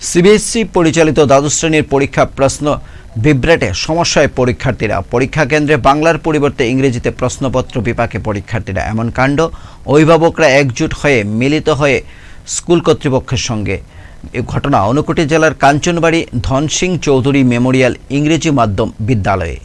CBSE পরিচালিত দ্বাদশ শ্রেণির পরীক্ষা প্রশ্ন বিভ্রাটে সমস্যায় পরীক্ষার্থীরা। পরীক্ষা কেন্দ্রে বাংলার পরিবর্তে ইংরেজিতে প্রশ্নপত্র বিপাকে পরীক্ষার্থীরা। এমন কাণ্ড, অভিভাবকরা একজুট হয়ে মিলিত হয়ে স্কুল কর্তৃপক্ষের সঙ্গে। এ ঘটনা অনুকুটি জেলার কাঞ্চনবাড়ি ধনসিং চৌধুরী মেমোরিয়াল ইংরেজি মাধ্যম বিদ্যালয়ে।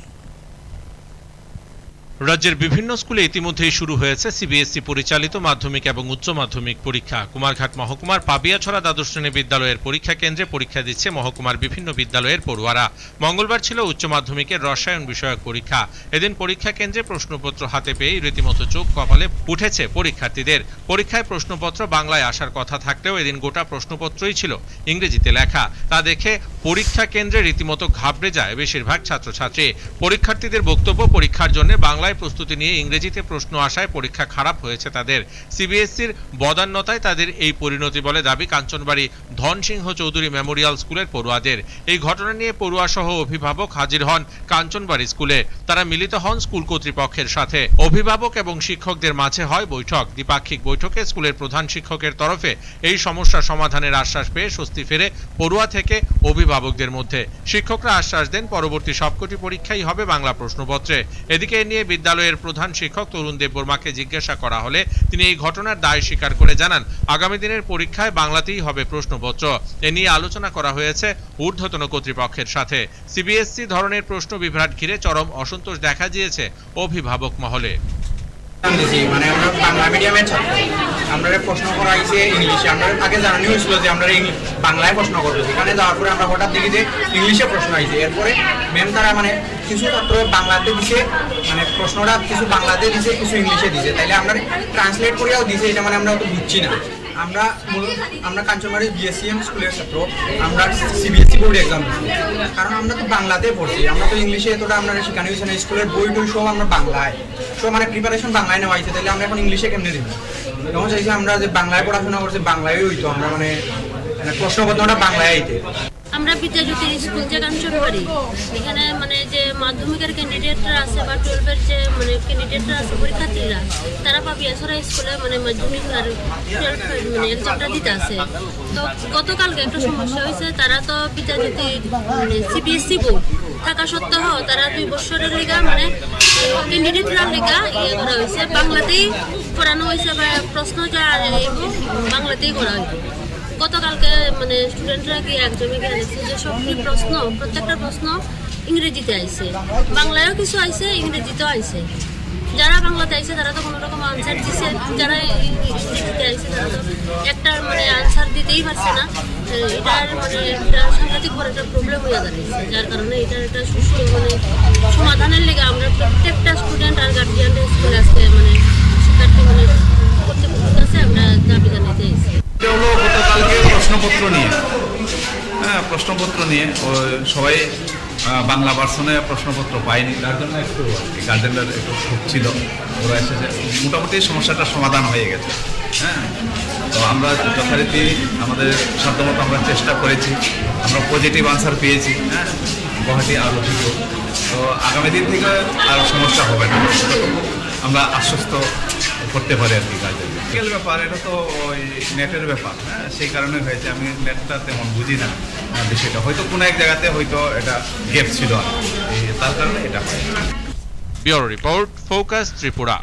রাজ্যের বিভিন্ন স্কুলে ইতিমধ্যেই শুরু হয়েছে সিবিএসই পরিচালিত মাধ্যমিক এবং উচ্চ মাধ্যমিক পরীক্ষা। কুমারঘাট মহকুমার পাবিয়াছড়া দ্বাদশ শ্রেণি বিদ্যালয়ের পরীক্ষা কেন্দ্রে পরীক্ষা দিচ্ছে মহকুমার বিভিন্ন বিদ্যালয়ের পড়ুয়ারা। মঙ্গলবার ছিল উচ্চ মাধ্যমিকের রসায়ন বিষয়ক পরীক্ষা। এদিন পরীক্ষা কেন্দ্রে প্রশ্নপত্র হাতে পেয়ে রীতিমতো চোখ কপালে উঠেছে পরীক্ষার্থীদের। পরীক্ষায় প্রশ্নপত্র বাংলায় আসার কথা থাকলেও এদিন গোটা প্রশ্নপত্রই ছিল ইংরেজিতে লেখা। তা দেখে পরীক্ষা কেন্দ্রে রীতিমতো ঘাবড়ে যায় বেশিরভাগ ছাত্রছাত্রী। পরীক্ষার্থীদের বক্তব্য পরীক্ষার জন্য বাংলায় প্রস্তুতি নিয়ে ইংরেজিতে প্রশ্ন আসায় পরীক্ষা খারাপ হয়েছে তাদের। সিবিএসসির বদান্যতায় তাদের এই পরিণতি বলে দাবি কাঞ্চনবাড়ি ধনসিংহ চৌধুরী মেমোরিয়াল স্কুলের পড়ুয়াদের। এই ঘটনা নিয়ে পড়ুয়া সহ অভিভাবক হাজির হন কাঞ্চনবাড়ি স্কুলে। তারা মিলিত হন স্কুল কর্তৃপক্ষের সাথে। অভিভাবক এবং শিক্ষকদের মাঝে হয় বৈঠক। দ্বিপাক্ষিক বৈঠকে স্কুলের প্রধান শিক্ষকের তরফে এই সমস্যা সমাধানের আশ্বাস পেয়ে স্বস্তি ফেরে পড়ুয়া থেকে অভিভাবকদের মধ্যে। শিক্ষকরা আশ্বাস দেন, পরবর্তী সবকটি পরীক্ষাই হবে বাংলা প্রশ্নপত্রে। এদিকে নিয়ে বিদ্যালয়ের প্রধান শিক্ষক তরুণ দেব বর্মাকে জিজ্ঞাসা করা হলে তিনি এই ঘটনার দায় স্বীকার করে জানান, আগামী দিনের পরীক্ষায় বাংলাতেই হবে প্রশ্নপত্র। এ নিয়ে আলোচনা করা হয়েছে ঊর্ধ্বতন কর্তৃপক্ষের সাথে। সিবিএসসি ধরনের প্রশ্ন বিভ্রাট ঘিরে চরম অসন্তোষ দেখা দিয়েছে অভিভাবক মহলে। মানে প্রশ্ন করা হয়েছে ইংলিশে আমরা আগে জানানি হয়েছিল যে আমরা বাংলায় প্রশ্ন করব। সেখানে যাওয়ার পরে আমরা হঠাৎ দেখি যে ইংলিশে প্রশ্ন হয়েছে এরপরে ম্যাম তারা মানে কিছু ছাত্র বাংলাতে দিছে মানে প্রশ্নটা কিছু বাংলাতে দিছে, কিছু ইংলিশে দিছে। তাইলে আমরা ট্রান্সলেট করিয়াও দিছে, এটা মানে আমরা অত বুঝছি না। আমরা আমরা কাঞ্চনবাড়ি বিএসসিএম স্কুলের ছাত্র। আমরা সিবিএসসি বোর্ড এক্সাম কারণ আমরা তো বাংলাতে পড়ছি। আমরা তো ইংলিশে এতটা আমরা শেখানো হয়েছে না স্কুলের বই টই সব আমরা বাংলায়। সব মানে প্রিপারেশন বাংলায় নেওয়া হয়েছে তাহলে আমরা এখন ইংলিশে কেমনে দিব? তখন চাইছি আমরা যে বাংলায় পড়াশোনা করছি বাংলায় হইতো। আমরা মানে মানে প্রশ্নপত্রটা বাংলায় আইতে। আমরা বিদ্যাজ্যোতি স্কুল যে কাঞ্চনবাড়ি, এখানে মানে মাধ্যমিকের ক্যান্ডিডেটরা আছে বা টুয়েলভের যে মানে ক্যান্ডিডেটরা আছে, পরীক্ষার্থীরা, তারা পাবিয়াছড়া স্কুলে মানে মাধ্যমিক আর টুয়েলভ মানে এক্সামটা দিতে আছে। তো গতকালকে একটা সমস্যা হয়েছে, তারা তো বিদ্যাজ্যোতি মানে সিবিএসসি বোর্ড থাকা সত্ত্বেও তারা দুই বছরের লেগা মানে ক্যান্ডিডেটরা লেগা ইয়ে করা হয়েছে। বাংলাতেই পড়ানো হয়েছে বা প্রশ্ন যা বাংলাতেই করা হয়েছে। গতকালকে মানে স্টুডেন্টরা গিয়ে একজনে গিয়ে দেখছে যে সবটি প্রশ্ন, প্রত্যেকটা প্রশ্ন ইংরেজিতে আইছে। বাংলায়ও কিছু আইছে, ইংরেজিতেও আইছে। যারা বাংলাতে আইছে, তারা তো কোনো রকম আনসার দিছে। যারা ইংরেজিতে আইছে, তারা তো একটা মানে আনসার দিতেই পারছে না। এটার মানে এটা সাংঘাতিক বড় একটা প্রবলেম হয়ে দাঁড়িয়েছে যার কারণে এটার একটা সুষ্ঠু মানে সমাধানের লেগে আমরা প্রত্যেকটা স্টুডেন্ট আর গার্জিয়ানদের স্কুলে আজকে মানে শিক্ষার্থী মানে কর্তৃপক্ষের কাছে আমরা দাবি জানাইতে এসেছি প্রশ্নপত্র নিয়ে। হ্যাঁ প্রশ্নপত্র নিয়ে। সবাই বাংলা ভার্সনে প্রশ্নপত্র পাইনি। তার জন্য একটু গার্জেনদের একটু ক্ষোভ ছিল। ওরা এসেছে মোটামুটি সমস্যাটার সমাধান হয়ে গেছে। হ্যাঁ? তো আমরা যথারীতি আমাদের সাধ্যমতো আমরা চেষ্টা করেছি। আমরা পজিটিভ আনসার পেয়েছি। হ্যাঁ? গুয়াহাটি আরও আলোচিত। তো আগামী দিন থেকে আর সমস্যা হবে না। আমরা আশ্বস্ত করতে পারি আর কি টেকনিক্যাল ব্যাপার, এটা তো ওই নেটের ব্যাপার। হ্যাঁ? সেই কারণে হয়েছে। আমি নেটটা তেমন বুঝি না। বিষয়টা। হয়তো কোনো এক জায়গাতে হয়তো এটা গ্যাপ ছিল তার কারণে এটা হয়। Bureau report, focus Tripura.